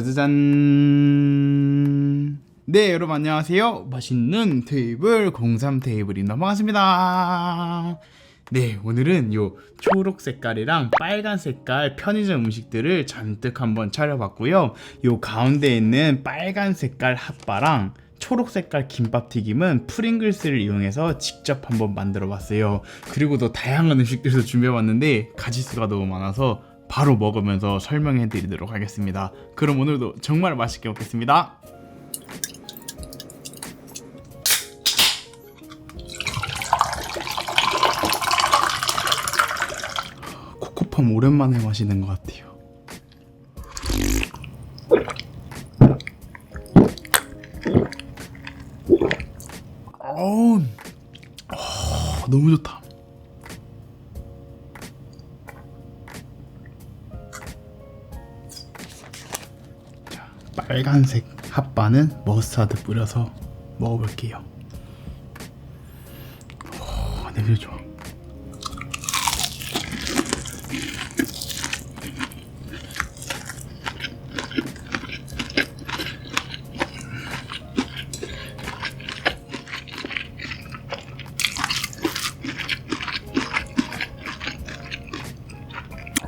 짜자잔. 네, 여러분 안녕하세요. 맛있는 테이블 03 테이블입니다. 반갑습니다. 네, 오늘은 요 초록 색깔이랑 빨간 색깔 편의점 음식들을 잔뜩 한번 차려봤고요. 요 가운데 있는 빨간 색깔 핫바랑 초록 색깔 김밥 튀김은 프링글스를 이용해서 직접 한번 만들어 봤어요. 그리고 또 다양한 음식들도 준비해 봤는데 가지수가 너무 많아서 바로 먹으면서 설명해 드리도록 하겠습니다. 그럼 오늘도 정말 맛있게 먹겠습니다. 코코팜 오랜만에 마시는 것 같아요. 아, 너무 좋다. 빨간색 핫바는 머스타드 뿌려서 먹어볼게요. 오, 냄새 좋아.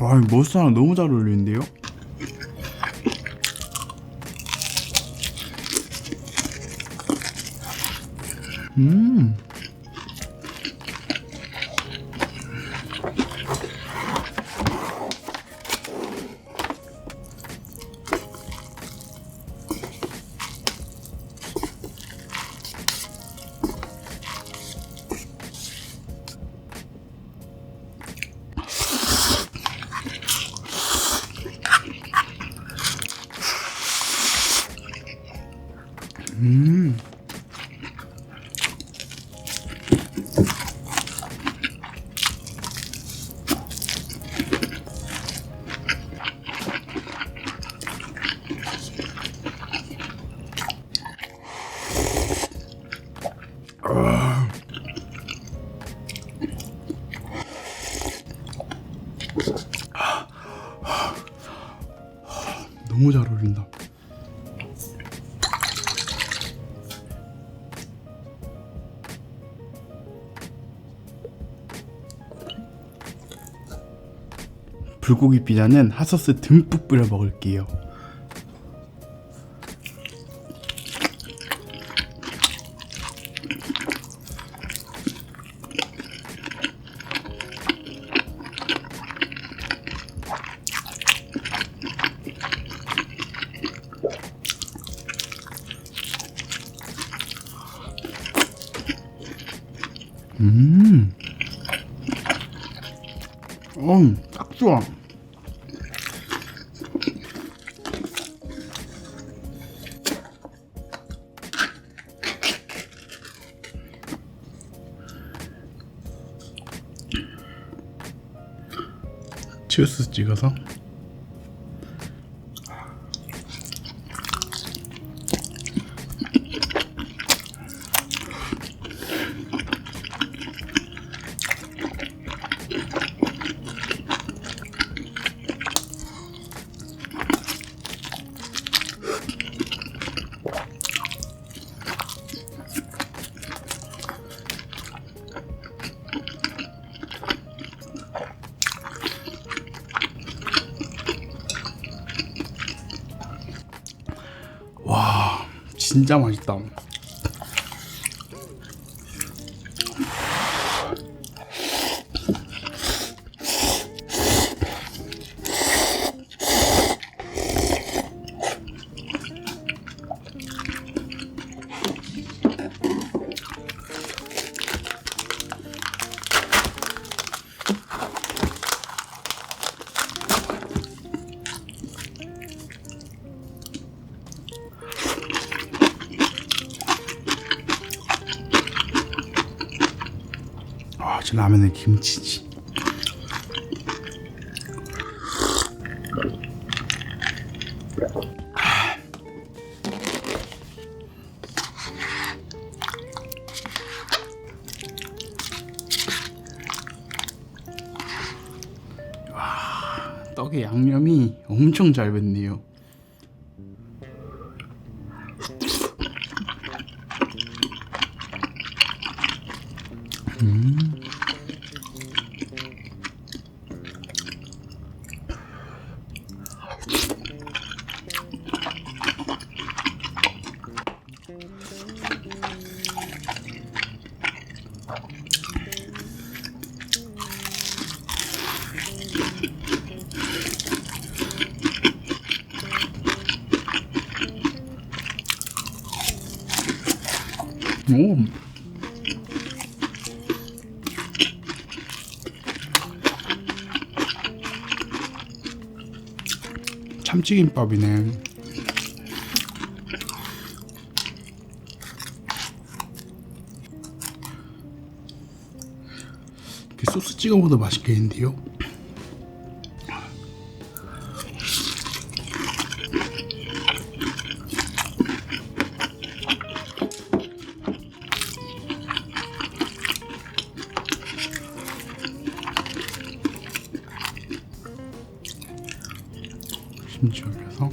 와, 이 머스타드 너무 잘 어울리는데요? 음. 불고기 피자는 핫소스 듬뿍 뿌려 먹을게요. 치우스 찍어서 진짜 맛있다. 아, 저 라면에 김치지. 와, 떡의 양념이 엄청 잘 뱄네요. 오. 참치김밥이네. 그 소스 찍어 먹어도 맛있겠는데요? 심지 올려서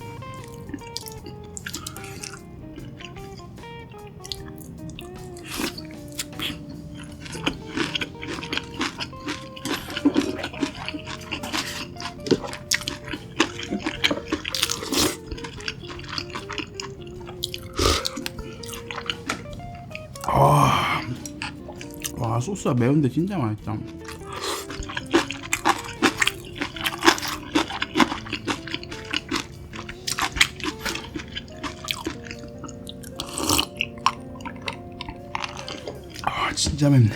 아, 와 소스가 매운데 진짜 맛있다. 진짜 맵네.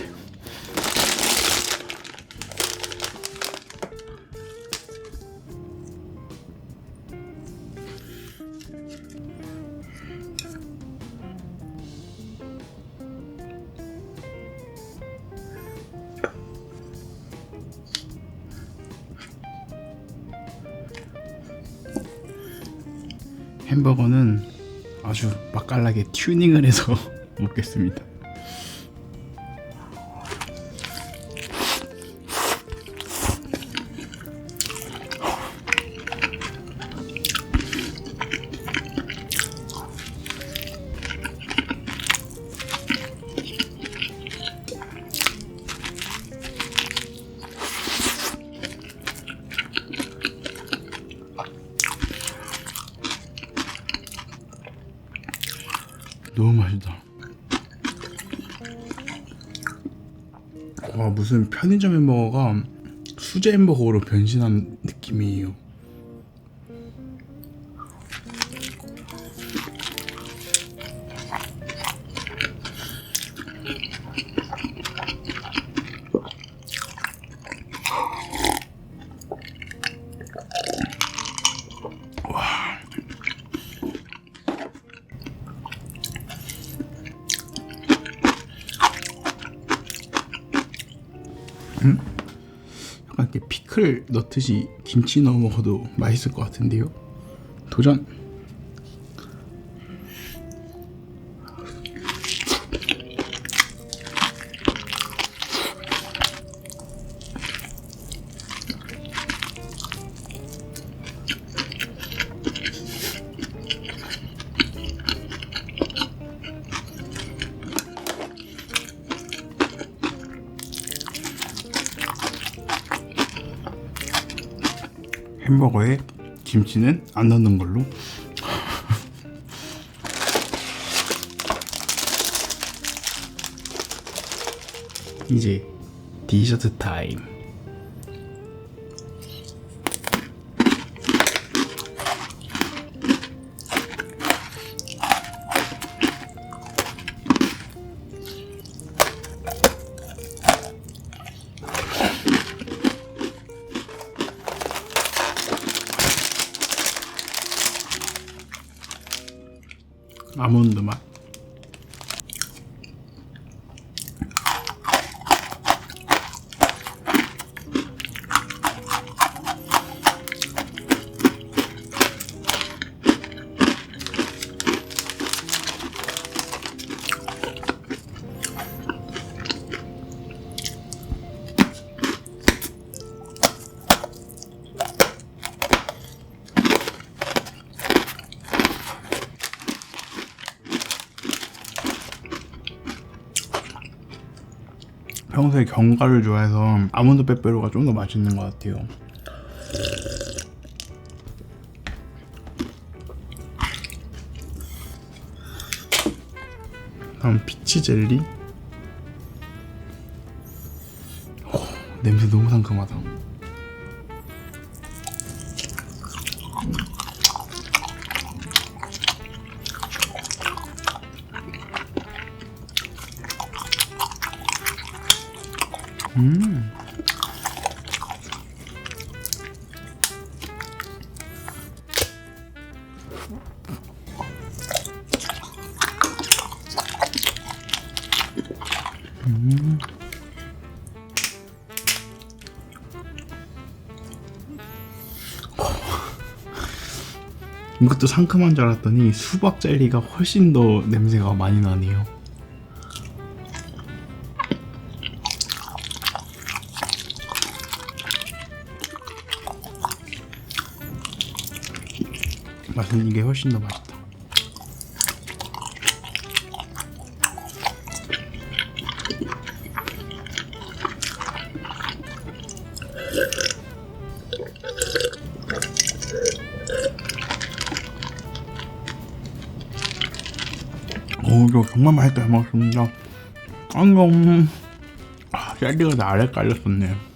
햄버거는 아주 맛깔나게 튜닝을 해서 먹겠습니다. 너무 맛있다. 와 무슨 편의점 햄버거가 수제 햄버거로 변신한 느낌이에요. 약간 이렇게 피클 넣듯이 김치 넣어 먹어도 맛있을 것 같은데요. 도전. 햄버거에 김치는 안 넣는 걸로. 이제 디저트 타임. 아몬드 맛. 평소에 견과를 좋아해서 아몬드 빼빼로가 좀 더 맛있는 것 같아요. 다음 피치 젤리. 오, 냄새 너무 상큼하다. 이것도 상큼한 줄 알았더니 수박 젤리가 훨씬 더 냄새가 많이 나네요. 맛은 이게 훨씬 더 맛있다. 오, 이거 정말 맛있게 잘 먹었습니다. 안녕. 아, 젤리가 나를 깔렸었네.